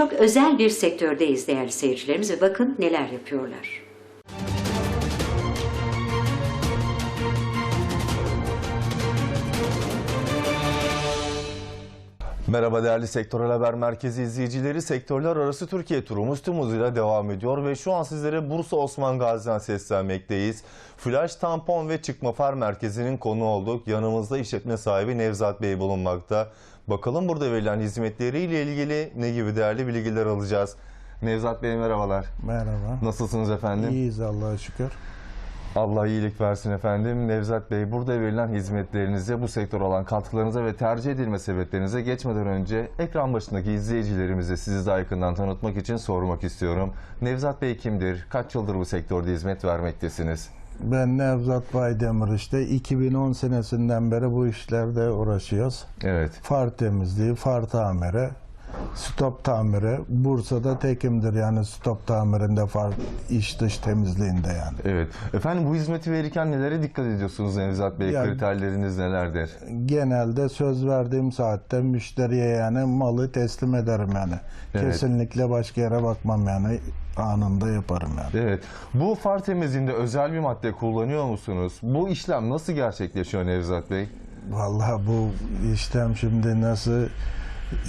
Çok özel bir sektördeyiz değerli seyircilerimiz ve bakın neler yapıyorlar. Merhaba değerli Sektörel Haber Merkezi izleyicileri. Sektörler arası Türkiye turumuz tüm hızıyla devam ediyor ve şu an sizlere Bursa Osman Gazi'den seslenmekteyiz. Flash tampon ve çıkma far merkezinin konu olduk. Yanımızda işletme sahibi Nevzat Bey bulunmakta. Bakalım burada verilen hizmetleriyle ilgili ne gibi değerli bilgiler alacağız. Nevzat Bey merhabalar. Merhaba. Nasılsınız efendim? İyiyiz Allah'a şükür. Allah iyilik versin efendim. Nevzat Bey burada verilen hizmetlerinize, bu sektör olan katkılarınıza ve tercih edilme sebeplerinize geçmeden önce ekran başındaki izleyicilerimize sizi daha yakından tanıtmak için sormak istiyorum. Nevzat Bey kimdir? Kaç yıldır bu sektörde hizmet vermektesiniz? Ben Nevzat Baydemir işte 2010 senesinden beri bu işlerde uğraşıyoruz. Evet. Far temizliği, far tamiri, stop tamiri. Bursa'da tekimdir yani stop tamirinde, far iç dış temizliğinde yani. Evet. Efendim bu hizmeti verirken nelere dikkat ediyorsunuz Nevzat Bey? Ya- Kriterleriniz nelerdir? Genelde söz verdiğim saatte müşteriye yani malı teslim ederim yani. Evet. Kesinlikle başka yere bakmam yani anında yaparım yani. Evet. Bu far temizliğinde özel bir madde kullanıyor musunuz? Bu işlem nasıl gerçekleşiyor Nevzat Bey? Vallahi bu işlem şimdi nasıl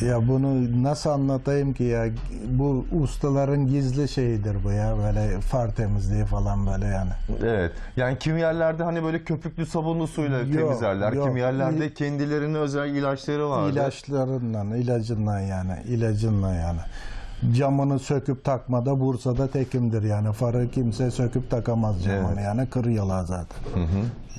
ya bunu nasıl anlatayım ki ya bu ustaların gizli şeyidir bu ya böyle far temizliği falan böyle yani. Evet. Yani kimi yerlerde hani böyle köpüklü sabunlu suyla Yok, temizlerler. yok. Kimi yerlerde İl- kendilerine özel ilaçları vardır. İlaçlarından, ilacından yani, ilacından yani. Camını söküp takmada Bursa'da tekimdir yani. Farı kimse söküp takamaz camını Evet. yani kırıyorlar zaten.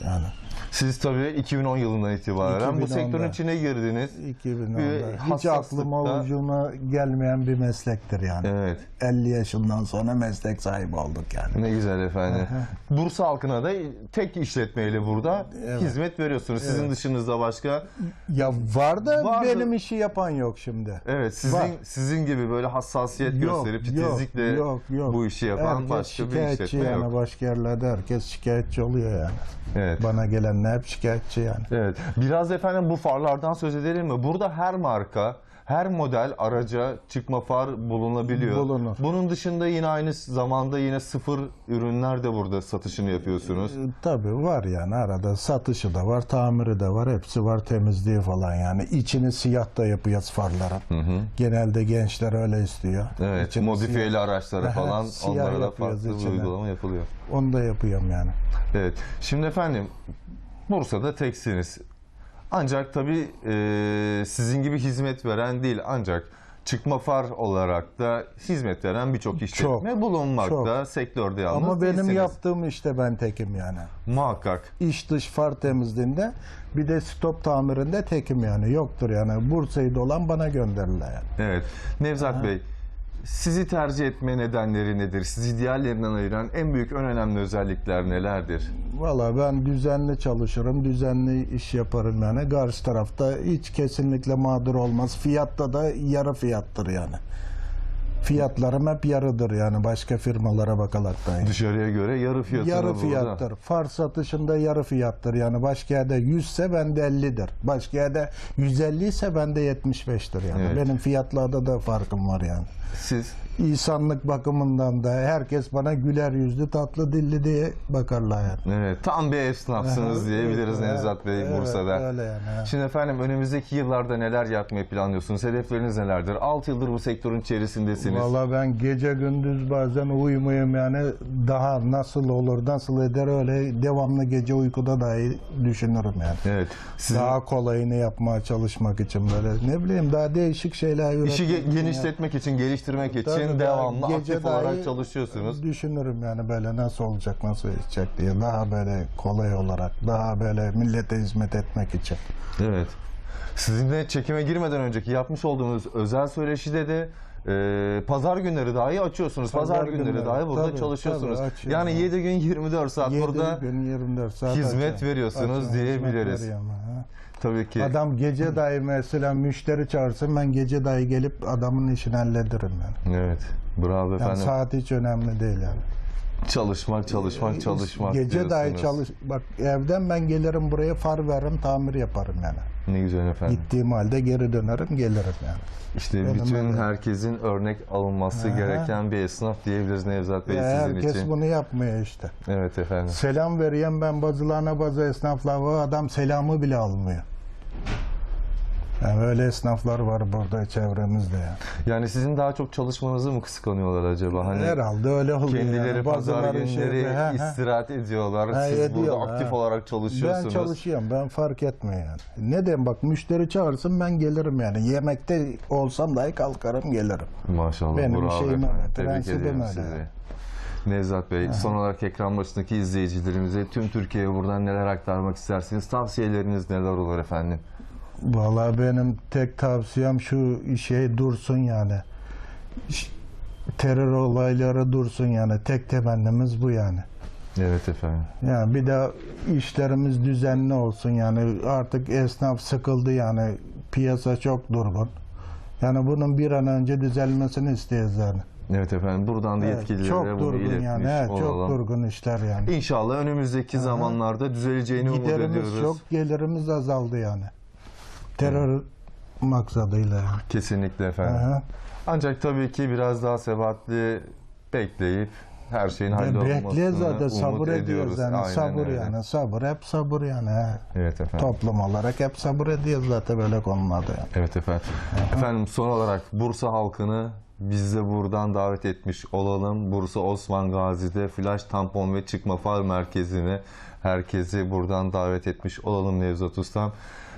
Yani Siz tabii 2010 yılından itibaren bu 2010'da. sektörün içine girdiniz. 2010'da Bir hiç aklıma ucuna gelmeyen bir meslektir yani. Evet. 50 yaşından sonra meslek sahibi olduk yani. Ne güzel efendim. Bursa halkına da tek işletmeyle burada Evet. hizmet veriyorsunuz. Sizin dışınızda başka Ya var da benim işi yapan yok şimdi. evet sizin Var. sizin gibi böyle hassasiyet Yok, gösterip titizlikle yok, yok. bu işi yapan Herkes başka bir işletme yani yok. başka yerlerde herkes şikayetçi oluyor yani. Evet. Bana gelenler hep şikayetçi yani. Evet. Biraz efendim bu farlardan söz edelim mi? Burada her marka, her model araca çıkma far bulunabiliyor. Bulunur. Bunun dışında yine aynı zamanda yine sıfır ürünler de burada satışını yapıyorsunuz. Ee, Tabii var yani arada satışı da var, tamiri de var, hepsi var temizliği falan yani. İçini siyah da yapıyoruz farların. Genelde gençler öyle istiyor. Evet. İçini modifiyeli araçlara Aha, falan siyah onlara da farklı içine. uygulama yapılıyor. siyah- Onu da yapıyorum yani. Evet. Şimdi efendim Bursa'da teksiniz. Ancak tabii e, sizin gibi hizmet veren değil ancak çıkma far olarak da hizmet veren birçok işletme bulunmakta. Sektörde yalnız Ama benim değilsiniz. yaptığım işte ben tekim yani. Muhakkak. İç dış far temizliğinde bir de stop tamirinde tekim yani. Yoktur yani. Bursa'yı dolan bana gönderirler yani. Evet. Nevzat Bey, sizi tercih etme nedenleri nedir? Sizi diğerlerinden ayıran en büyük, en önemli özellikler nelerdir? Valla ben düzenli çalışırım, düzenli iş yaparım yani. Karşı tarafta hiç kesinlikle mağdur olmaz. Fiyatta da yarı fiyattır yani. Fiyatlarım hep yarıdır yani başka firmalara bakaraktan. Dışarıya göre yarı fiyatına Yarı burada. fiyattır. Far satışında yarı fiyattır. Yani başka yerde 100 ise bende 50'dir. Başka yerde 150 ise bende 75'tir yani. Evet. Benim fiyatlarda da farkım var yani. Siz İnsanlık bakımından da herkes bana güler yüzlü, tatlı dilli diye bakarlar yani. evet, tam bir esnafsınız diyebiliriz Evet, Nevzat Bey evet, Bursa'da. öyle yani, evet. Şimdi efendim önümüzdeki yıllarda neler yapmayı planlıyorsunuz? Hedefleriniz nelerdir? 6 yıldır bu sektörün içerisindesiniz. Valla ben gece gündüz bazen uyumayayım yani daha nasıl olur nasıl eder öyle devamlı gece uykuda dahi düşünürüm yani. Evet. Sizin Daha kolayını yapmaya çalışmak için böyle ne bileyim daha değişik şeyler üretmek işi ge- genişletmek için, geliştirmek için Tabii, devamlı daha aktif gece olarak çalışıyorsunuz. Düşünürüm yani böyle nasıl olacak nasıl edecek diye daha böyle kolay olarak daha böyle millete hizmet etmek için. Evet. Sizinle çekime girmeden önceki yapmış olduğunuz özel söyleşide de e, pazar günleri dahi açıyorsunuz. Pazar, Pazar günleri, günleri, dahi burada tabii, çalışıyorsunuz. tabii, açıyorum. yani 7 gün 24 saat 7 burada gün 24 saat hizmet açıyorum. veriyorsunuz Açıyorum, diyebiliriz. tabii ki. Adam gece dahi mesela müşteri çağırsın ben gece dahi gelip adamın işini hallederim yani. Evet. Bravo Yani efendim. saat hiç önemli değil yani. Çalışmak, çalışmak, çalışmak Gece dahi diyorsunuz. çalış. Bak evden ben gelirim buraya far veririm, tamir yaparım yani. Ne güzel efendim. Gittiğim halde geri dönerim, gelirim yani. İşte Benim bütün öyle. herkesin örnek alınması Aha. gereken bir esnaf diyebiliriz Nevzat Bey sizin herkes için. bunu yapmıyor işte. Evet efendim. Selam vereyim ben bazılarına bazı esnaflar var adam selamı bile almıyor. Yani öyle esnaflar var burada çevremizde yani. Yani sizin daha çok çalışmanızı mı kıskanıyorlar acaba? Hani Herhalde öyle oluyor kendileri yani. pazar Bazıları günleri şeyde, he, he. istirahat ediyorlar. Ha, Siz burada ediyorlar, aktif ha. olarak çalışıyorsunuz. Ben çalışıyorum ben fark etmiyor yani. Ne diyeyim bak müşteri çağırsın ben gelirim yani. Yemekte olsam dahi kalkarım gelirim. Maşallah. Benim bravo şeyim efendim. Tebrik öyle. sizi. Nevzat Bey, son olarak ekran başındaki izleyicilerimize, tüm Türkiye'ye buradan neler aktarmak istersiniz? Tavsiyeleriniz neler olur efendim? Vallahi benim tek tavsiyem şu şey dursun yani. Terör olayları dursun yani. Tek temennimiz bu yani. Evet efendim. Yani bir de işlerimiz düzenli olsun yani artık esnaf sıkıldı yani piyasa çok durgun. Yani bunun bir an önce düzelmesini isteyiz yani. Evet efendim. Buradan da Evet, yetkililere çok bunu durgun yani. Evet, çok olalım. durgun işler yani. İnşallah önümüzdeki zamanlarda düzeleceğini umut Giderimiz ediyoruz. çok, gelirimiz azaldı yani. Terör maksadıyla. Kesinlikle efendim. Aha. Ancak tabii ki biraz daha sebatli bekleyip her şeyin Ve hallolmasını zaten umut sabır ediyoruz ediyoruz. yani Aynen sabır öyle. yani sabır hep sabır yani. he. Evet efendim. Toplum olarak hep sabır ediyoruz zaten böyle konularda yani. Evet efendim. Efendim son olarak Bursa halkını biz de buradan davet etmiş olalım. Bursa Osman Gazi'de flash tampon ve çıkma far merkezine herkesi buradan davet etmiş olalım Nevzat Ustam.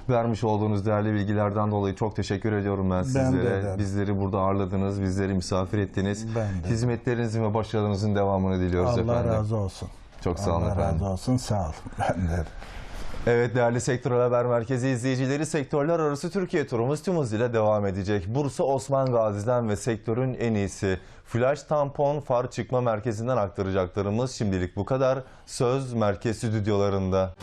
Vermiş olduğunuz değerli bilgilerden dolayı çok teşekkür ediyorum ben Ben sizlere. ederim. Bizleri burada ağırladınız, bizleri misafir ettiniz. Ben de. Hizmetlerinizin ve başarınızın devamını diliyoruz Allah efendim. razı olsun. Çok sağ olun Allah efendim. razı olsun sağ ol. Ben de. Evet değerli Sektörel Haber Merkezi izleyicileri sektörler arası Türkiye turumuz tüm hızıyla devam edecek. Bursa Osman Gazi'den ve sektörün en iyisi flash tampon far çıkma merkezinden aktaracaklarımız şimdilik bu kadar. Söz merkez stüdyolarında.